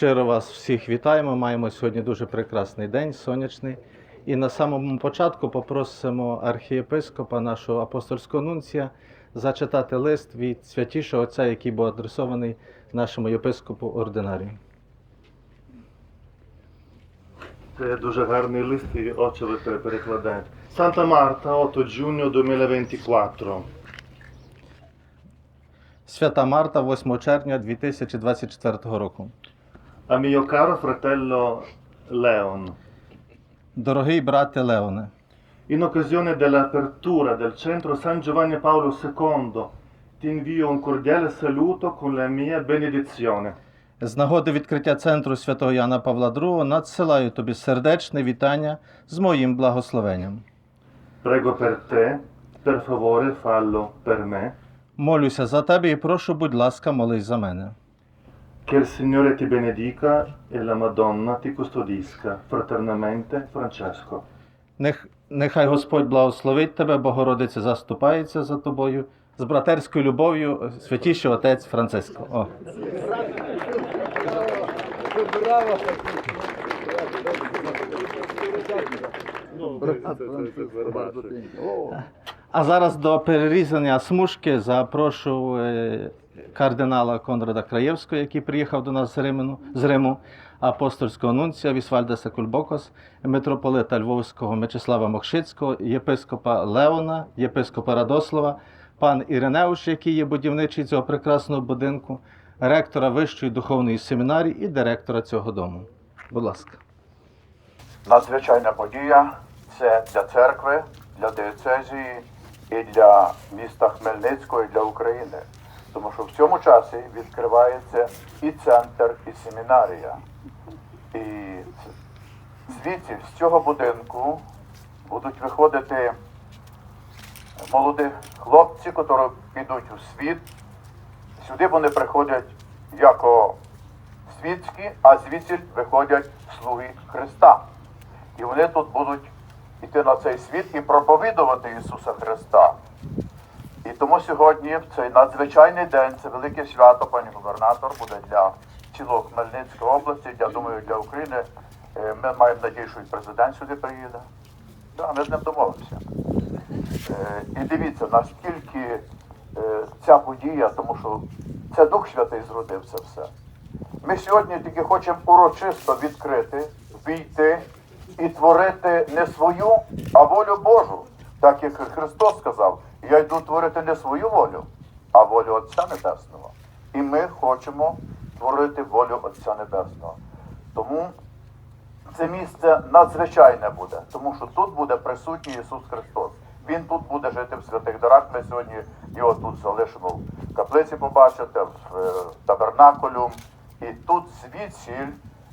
Щиро вас всіх вітаємо. Маємо сьогодні дуже прекрасний день, сонячний. І на самому початку попросимо архієпископа, нашого апостольського нунція, зачитати лист від святішого отця, який був адресований нашому єпископу ординарію. Це дуже гарний лист, і отче ви пере- перекладаєте. Santa Marta, 8 giugno 2024. Свята Марта, 8 червня 2024 року. A mio caro fratello Leon, Дорогий брате Леоне, in occasione dell'apertura del centro San Giovanni Paolo II, ti invio un cordiale saluto con la mia benedizione. з нагоди відкриття центру святого Яна Павла II надсилаю тобі сердечне вітання з моїм благословенням. Prego per te, per favore fallo per me. Молюся за тебе і прошу, будь ласка, молись за мене. Che il Signore ti benedica e la Madonna ti custodisca. Fraternamente Francesco. Нех, нехай Господь благословить тебе, Богородиця заступається за тобою. З братерською любов'ю, святіший отець Франциско. О. А зараз до перерізання смужки запрошу е, кардинала Конрада Краєвського, який приїхав до нас з Риму, з Риму апостольського нунція Вісвальдеса Кульбокос, митрополита Львовського Мечислава Мокшицького, єпископа Леона, єпископа Радослава, пан Іринеуш, який є будівничий цього прекрасного будинку, ректора Вищої духовної семінарії і директора цього дому. Будь ласка. Надзвичайна подія це для церкви, для диецезії і для міста Хмельницького, і для України. Тому що в цьому часі відкривається і центр, і семінарія. І звідси, з цього будинку, будуть виходити молоді хлопці, які підуть у світ. Сюди вони приходять як світські, а звідси виходять слуги Христа. І вони тут будуть йти на цей світ і проповідувати Ісуса Христа. Тому сьогодні, в цей надзвичайний день, це велике свято, пані губернатор, буде для цілої Хмельницької області, я думаю, для України. Е, Ми маємо надію, що і президент сюди приїде. Да, ми з ним домовимося. Е, І дивіться, наскільки е, ця подія, тому що це Дух Святий зродив це все. Ми сьогодні тільки хочемо урочисто відкрити, війти і творити не свою, а волю Божу. Так як Христос сказав, я йду творити не свою волю, а волю Отця Небесного. І ми хочемо творити волю Отця Небесного. Тому це місце надзвичайне буде, тому що тут буде присутній Ісус Христос. Він тут буде жити в святих дарах. Ми сьогодні його тут залишимо в каплиці, побачите, в е, табернакулю. І тут звідсіль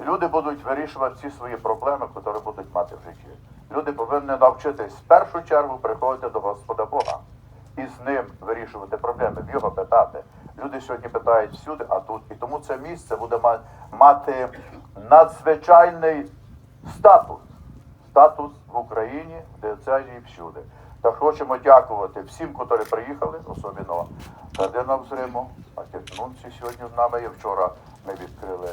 люди будуть вирішувати всі свої проблеми, які будуть мати в житті. Люди повинні навчитись в першу чергу приходити до Господа Бога і з ним вирішувати проблеми, в його питати. Люди сьогодні питають всюди, а тут. І тому це місце буде мати надзвичайний статус. Статус в Україні, в диецезії всюди. Так хочемо дякувати всім, котрі приїхали, особливо кардинал з Риму, Нунці сьогодні з нами є. Вчора ми відкрили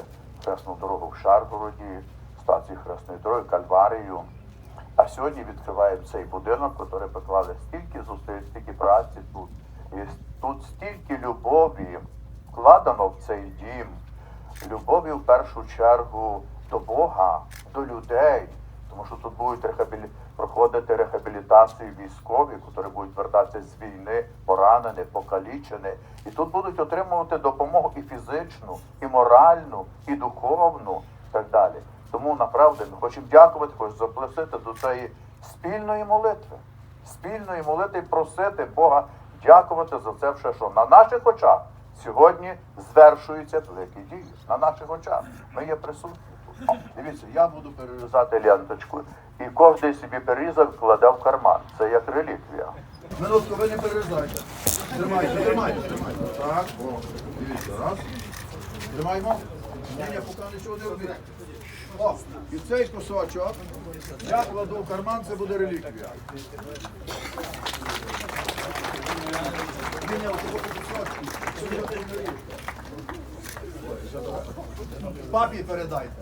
хресну дорогу в Шаргороді, стацію хресної дороги, Кальварію. А сьогодні відкриваємо цей будинок, який поклали стільки зусиль, стільки праці тут. І тут стільки любові вкладено в цей дім. Любові в першу чергу до Бога, до людей. Тому що тут будуть рехабілі... проходити реабілітацію військові, які будуть вертатися з війни, поранені, покалічені. І тут будуть отримувати допомогу і фізичну, і моральну, і духовну, і так далі. Тому направду ми хочемо дякувати, хочемо запросити до цієї спільної молитви. Спільної молитви просити Бога дякувати за це все, що на наших очах сьогодні звершуються великі дії. На наших очах. Ми є присутні. Дивіться, я буду перерізати ленточку, і кожен собі перерізав кладе в карман. Це як реліквія. Минутку, ви не перерізайте. Тримайте, тримайте, тримайте. Так, о, дивіться, раз. Тримаємо. Ні, ні, поки нічого не робіть. О, і цей кусочок я кладу в карман, це буде реліквія. Папі передайте.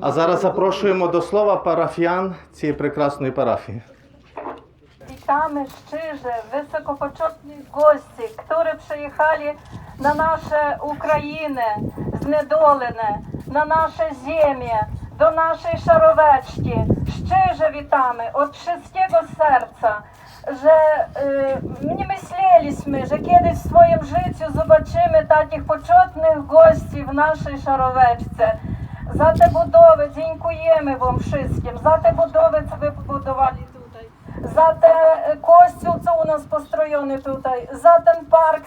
А зараз запрошуємо до слова парафіян цієї прекрасної парафії. Witamy szczerze wysokopoczetnych gości, którzy przyjechali na nasze Ukrainę znedolone, na nasze ziemię, do naszej szaroweczki. Szczerze witamy od wszystkiego serca, że y, nie myśleliśmy, że kiedyś w swoim życiu zobaczymy takich poczetnych gości w naszej szaroweczce. За те будови дякуємо вам wszystkim, за те будови, це ви побудували За те е, костюм, це у нас построєний tutaj, за ten парк,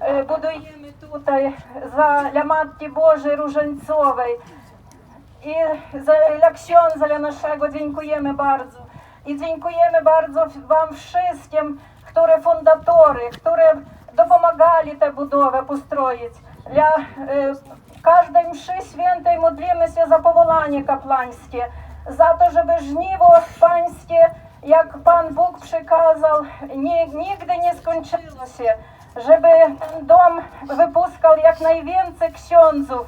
е, будуємо tutaj, за для Матки dla naszego dziękujemy bardzo. I dziękujemy bardzo Wam wszystkim, które fundatory, które dopomagali tę budowę postroić. Dla e, każdej mszy świętej modlimy się za powołanie kaplańskie, za to, żeby żniwo pańskie, nie, nigdy nie skończyło się, żeby ten dom wypuskał jak najwięcej księdzów,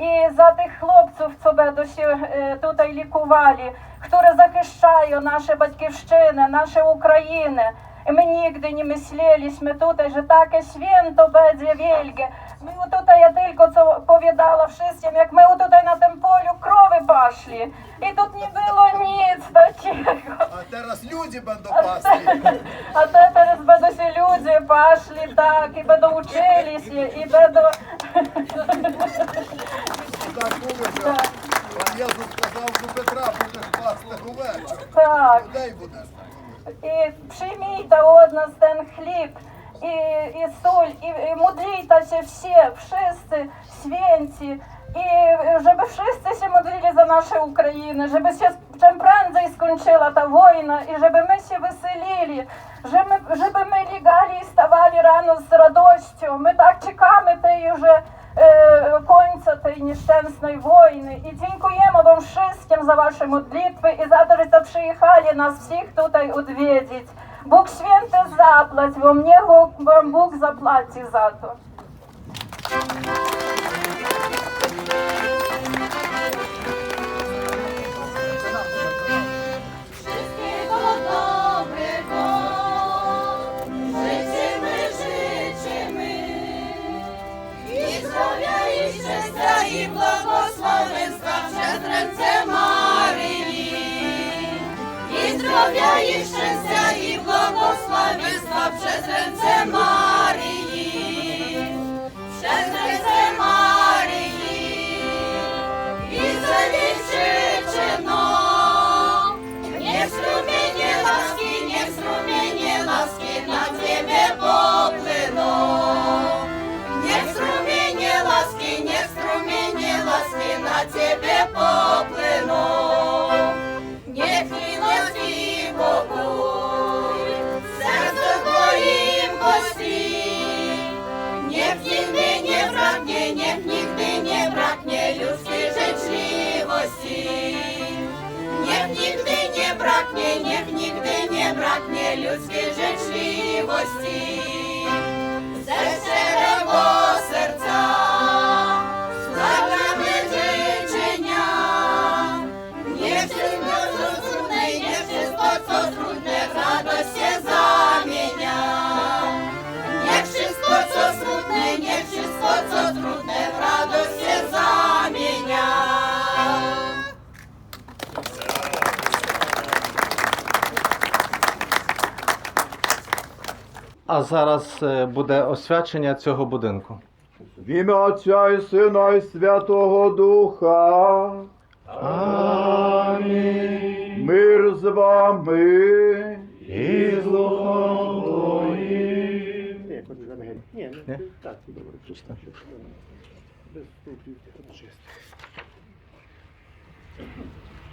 i za tych chłopców, co będą się e, tutaj likowali, które захищаją nasze батьківщини, nasze Ukrainę. I my nigdy nie myśleliśmy tutaj, że takie święto będzie wielkie. My tutaj, ja tylko co powiedziała wszystkim, jak my tutaj na tym polu krowy paszli. I tu nie było nic takiego. А зараз люди te teraz będą się ludzie paszli, tak, i będą uczyli się, i będą... Так було, що пан Єзус сказав до Петра, будеш пасти овечок. Так. Людей будеш. І приймійте од нас ten хліб і, і соль, і, і модліться всі, wszyscy święci, i żeby wszyscy się modlili za naszą Ukrainę, żeby się czym prędzej skończyła ta wojna i żeby my się wyselili, żeby, żeby my ligali i stawali rano z radością. My tak czekamy tej już e, końca tej nieszczęsnej wojny i dziękujemy wam wszystkim za wasze modlitwy i za to, że przyjechali nas wszystkich tutaj odwiedzić. Bóg święty zaplać wam, niech wam Bóg Zdrowia, i szczęścia, i błogosławieństwa przez ręce Maryi. Przez ręce Maryi. I zawieszczy no. Niech strumienie łaski, niech strumienie łaski na Ciebie popłyną. Niech strumienie łaski, niech strumienie łaski na Ciebie popłyną. Braknie ludzkiej życzliwości. Ze Зараз е, буде освячення цього будинку. В ім'я Отця і Сина і Святого Духа. Амінь. Мир з вами. І з духом твоїм.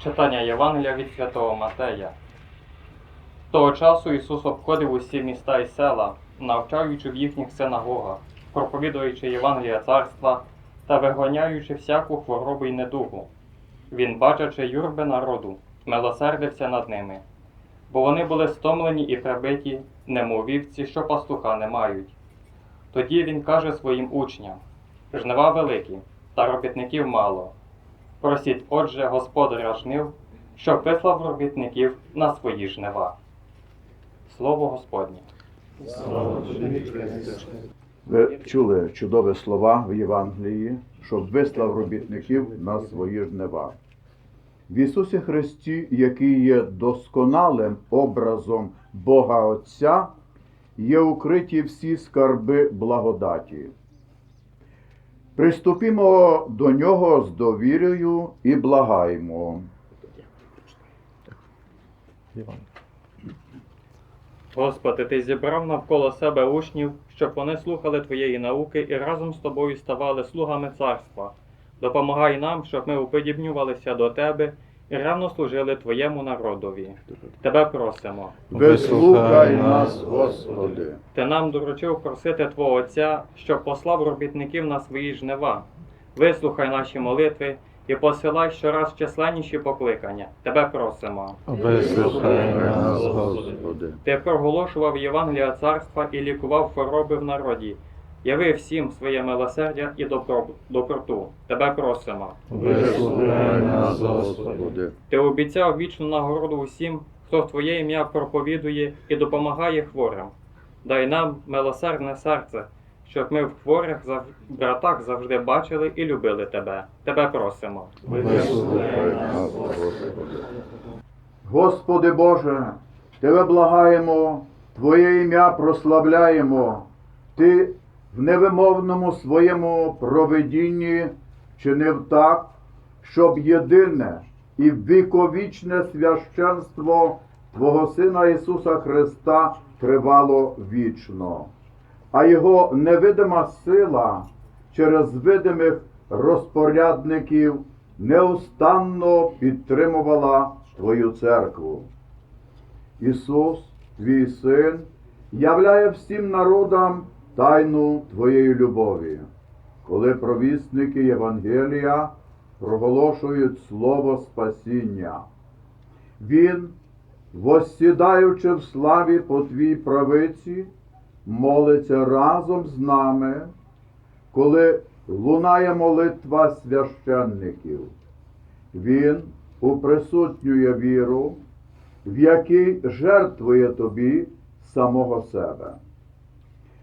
Читання Євангелія від Святого Матея. Того часу Ісус обходив усі міста і села, навчаючи в їхніх синагогах, проповідуючи Євангелія царства та вигоняючи всяку хворобу й недугу. Він, бачачи юрби народу, милосердився над ними, бо вони були стомлені і прибиті, немов вівці, що пастуха не мають. Тоді він каже своїм учням: жнива великі, та робітників мало. Просіть, отже, господаря жнив, щоб вислав робітників на свої жнива. Слово Господнє. Ви чули чудові слова в Євангелії, щоб вислав робітників на свої жнива. В Ісусі Христі, який є досконалим образом Бога Отця, є укриті всі скарби благодаті. Приступімо до нього з довірою і благаємо. Господи, Ти зібрав навколо себе учнів, щоб вони слухали Твоєї науки і разом з тобою ставали слугами царства. Допомагай нам, щоб ми уподібнювалися до Тебе і ревно служили Твоєму народові. Тебе просимо. Вислухай нас, Господи. Ти нам доручив просити Твого Отця, щоб послав робітників на свої жнива. Вислухай наші молитви і посилай щораз численніші покликання. Тебе просимо. Вислухай нас, Господи. Ти проголошував Євангелія царства і лікував хвороби в народі. Яви всім своє милосердя і добро- доброту. Тебе просимо. Вислухай нас, Господи. Господи. Ти обіцяв вічну нагороду усім, хто Твоє ім'я проповідує і допомагає хворим. Дай нам милосердне серце, щоб ми в хворих зав... братах завжди бачили і любили Тебе. Тебе просимо. Господи. Боже, Тебе благаємо, Твоє ім'я прославляємо. Ти в невимовному своєму проведінні чинив так, щоб єдине і віковічне священство Твого Сина Ісуса Христа тривало вічно, а Його невидима сила через видимих розпорядників неустанно підтримувала Твою церкву. Ісус, твій син, являє всім народам тайну Твоєї любові, коли провісники Євангелія проголошують слово спасіння. Він, воссідаючи в славі по Твій правиці, молиться разом з нами, коли лунає молитва священників. Він уприсутнює віру, в якій жертвує тобі самого себе.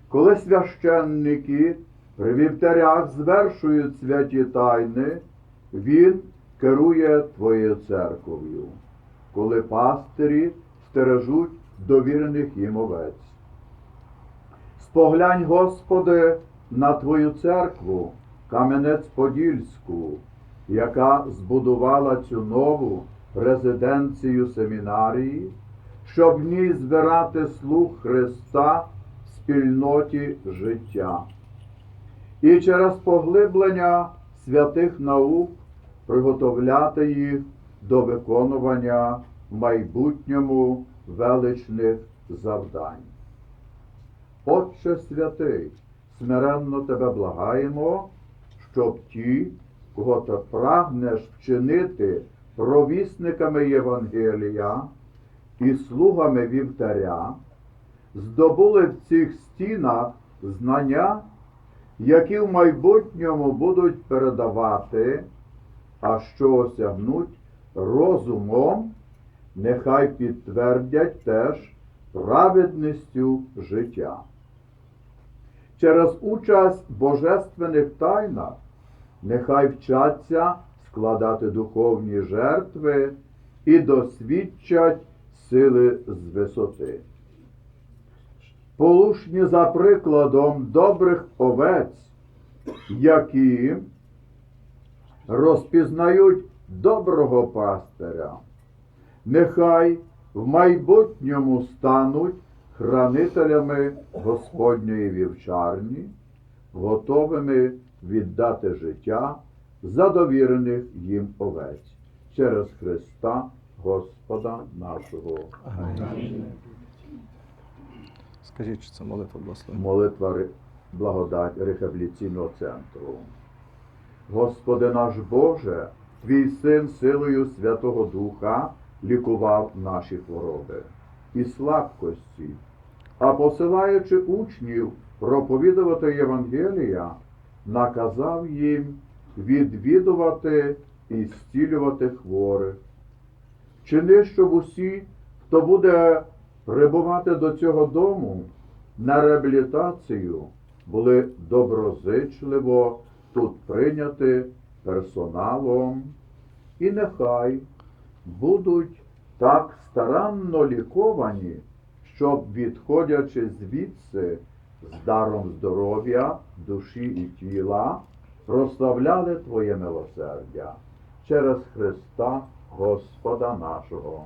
Коли священники при вівтарях звершують святі тайни, він керує твоєю церков'ю, коли пастирі стережуть довірених їм овець. Споглянь, Господи, на Твою церкву, Кам'янець-Подільську, яка збудувала цю нову резиденцію семінарії, щоб в ній збирати слух Христа в спільноті життя. І через поглиблення святих наук приготовляти їх до виконування в майбутньому величних завдань. Отче святий, смиренно тебе благаємо, щоб ті, кого ти прагнеш вчинити провісниками Євангелія і слугами вівтаря, здобули в цих стінах знання, які в майбутньому будуть передавати, а що осягнуть розумом, нехай підтвердять теж праведністю життя. Через участь в божественних тайнах нехай вчаться складати духовні жертви і досвідчать сили з висоти. Полушні за прикладом добрих овець, які розпізнають доброго пастиря, нехай в майбутньому стануть хранителями Господньої вівчарні, готовими віддати життя за довірених їм овець через Христа Господа нашого. Амінь. Скажіть, що це молитва благословення. Молитва благодать рехабілітаційного центру. Господи наш Боже, Твій син силою Святого Духа лікував наші хвороби. І слабкості, а посилаючи учнів проповідувати Євангелія, наказав їм відвідувати і зцілювати хворих. Чини, щоб усі, хто буде прибувати до цього дому на реабілітацію, були доброзичливо тут прийняті персоналом, і нехай будуть так старанно ліковані, щоб, відходячи звідси з даром здоров'я, душі і тіла, прославляли Твоє милосердя через Христа Господа нашого.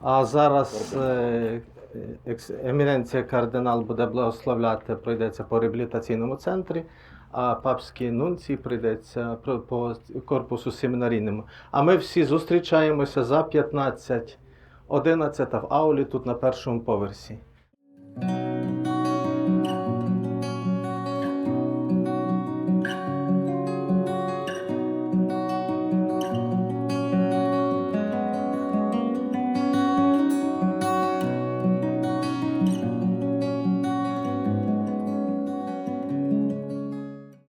А зараз е, еміненція кардинал буде благословляти, пройдеться по реабілітаційному центрі, а папський нунці прийдеться по корпусу семінарійному. А ми всі зустрічаємося за 15.11 в аулі тут на першому поверсі.